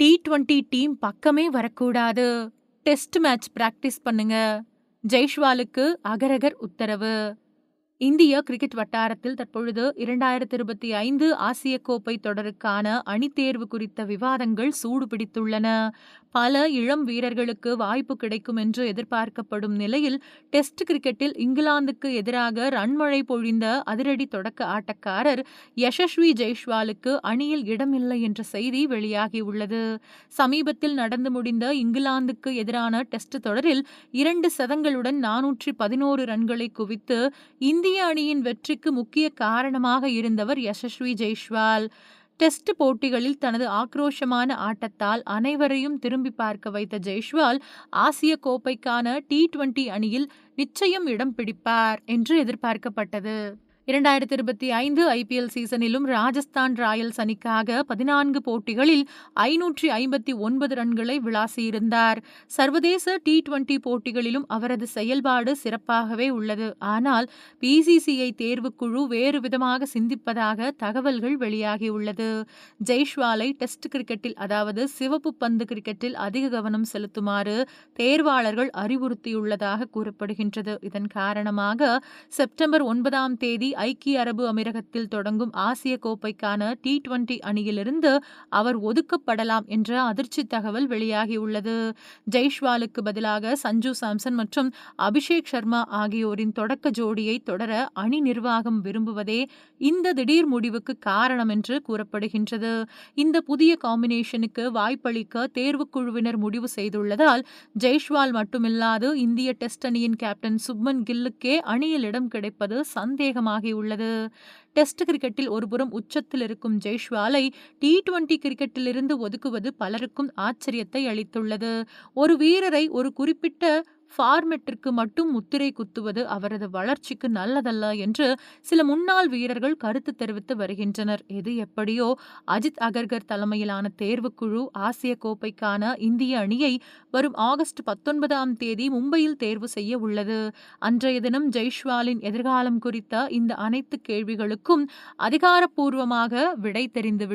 T twenty team பக்கமே வரக்கூடாது. Test match practice பண்ணுங்க. ஜெய்ஷ்வாலுக்கு அகரகர் உத்தரவு. இந்திய கிரிக்கெட் வட்டாரத்தில் தற்பொழுது இரண்டாயிரத்தி இருபத்தி ஐந்து ஆசிய கோப்பை தொடருக்கான அணித்தேர்வு குறித்த விவாதங்கள் சூடு பிடித்துள்ளன பல இளம் வீரர்களுக்கு வாய்ப்பு கிடைக்கும் என்று எதிர்பார்க்கப்படும் நிலையில் டெஸ்ட் கிரிக்கெட்டில் இங்கிலாந்துக்கு எதிராக ரன்மழை பொழிந்த அதிரடி தொடக்க ஆட்டக்காரர் யசஸ்வி ஜெய்ஷ்வாலுக்கு அணியில் இடமில்லை என்ற செய்தி வெளியாகியுள்ளது. சமீபத்தில் நடந்து முடிந்த இங்கிலாந்துக்கு எதிரான டெஸ்ட் தொடரில் இரண்டு சதங்களுடன் நானூற்றி பதினோரு ரன்களை குவித்து இந்திய அணியின் வெற்றிக்கு முக்கிய காரணமாக இருந்தவர் யசஸ்வி ஜெய்ஷ்வால். டெஸ்ட் போட்டிகளில் தனது ஆக்ரோஷமான ஆட்டத்தால் அனைவரையும் திரும்பி பார்க்க வைத்த ஜெய்ஷ்வால் ஆசிய கோப்பைக்கான டி டுவெண்டி அணியில் நிச்சயம் இடம் பிடிப்பார் என்று எதிர்பார்க்கப்பட்டது. இரண்டாயிரத்தி இருபத்தி ஐந்து ஐபிஎல் சீசனிலும் ராஜஸ்தான் ராயல்ஸ் அணிக்காக பதினான்கு போட்டிகளில் ஐநூற்றி ஐம்பத்தி ஒன்பது ரன்களை விளாசியிருந்தார். சர்வதேச டி டுவெண்டி போட்டிகளிலும் அவரது செயல்பாடு சிறப்பாகவே உள்ளது. ஆனால் பிசிசிஐ தேர்வுக்குழு வேறு விதமாக சிந்திப்பதாக தகவல்கள் வெளியாகியுள்ளது. ஜெய்ஷ்வாலை டெஸ்ட் கிரிக்கெட்டில் அதாவது சிவப்பு பந்து கிரிக்கெட்டில் அதிக கவனம் செலுத்துமாறு தேர்வாளர்கள் அறிவுறுத்தியுள்ளதாக கூறப்படுகின்றது. இதன் காரணமாக செப்டம்பர் ஒன்பதாம் தேதி ஐக்கிய அரபு அமீரகத்தில் தொடங்கும் ஆசிய கோப்பைக்கான டி டுவெண்டி அணியிலிருந்து அவர் ஒதுக்கப்படலாம் என்ற அதிர்ச்சி தகவல் வெளியாகியுள்ளது. ஜெய்ஷ்வாலுக்கு பதிலாக சஞ்சு சாம்சன் மற்றும் அபிஷேக் சர்மா ஆகியோரின் தொடக்க ஜோடியை தொடர அணி நிர்வாகம் விரும்புவதே இந்த திடீர் முடிவுக்கு காரணம் என்று கூறப்படுகின்றது. இந்த புதிய காம்பினேஷனுக்கு வாய்ப்பளிக்க தேர்வுக்குழுவினர் முடிவு செய்துள்ளதால் ஜெய்ஷ்வால் மட்டுமில்லாது இந்திய டெஸ்ட் அணியின் கேப்டன் சுப்மன் கில்லுக்கே அணியில் இடம் கிடைப்பது சந்தேகமாக உள்ளது டெஸ்ட் கிரிக்கெட்டில் ஒருபுறம் உச்சத்தில் இருக்கும் ஜெய்ஷ்வாலை டி டுவெண்டி கிரிக்கெட்டிலிருந்து ஒதுக்குவது பலருக்கும் ஆச்சரியத்தை அளித்துள்ளது. ஒரு வீரரை ஒரு குறிப்பிட்ட ஃபார்மெட்டிற்கு மட்டும் முத்திரை குத்துவது அவரது வளர்ச்சிக்கு நல்லதல்ல என்று சில முன்னாள் வீரர்கள் கருத்து தெரிவித்து வருகின்றனர். எது எப்படியோ அஜித் அகர்கர் தலைமையிலான தேர்வுக்குழு ஆசிய கோப்பைக்கான இந்திய அணியை வரும் ஆகஸ்ட் பத்தொன்பதாம் தேதி மும்பையில் தேர்வு செய்ய உள்ளது. அன்றைய தினம் ஜெய்ஷ்வாலின் எதிர்காலம் குறித்த இந்த அனைத்து கேள்விகளுக்கும் அதிகாரப்பூர்வமாக விடை தெரிந்துவிடும்.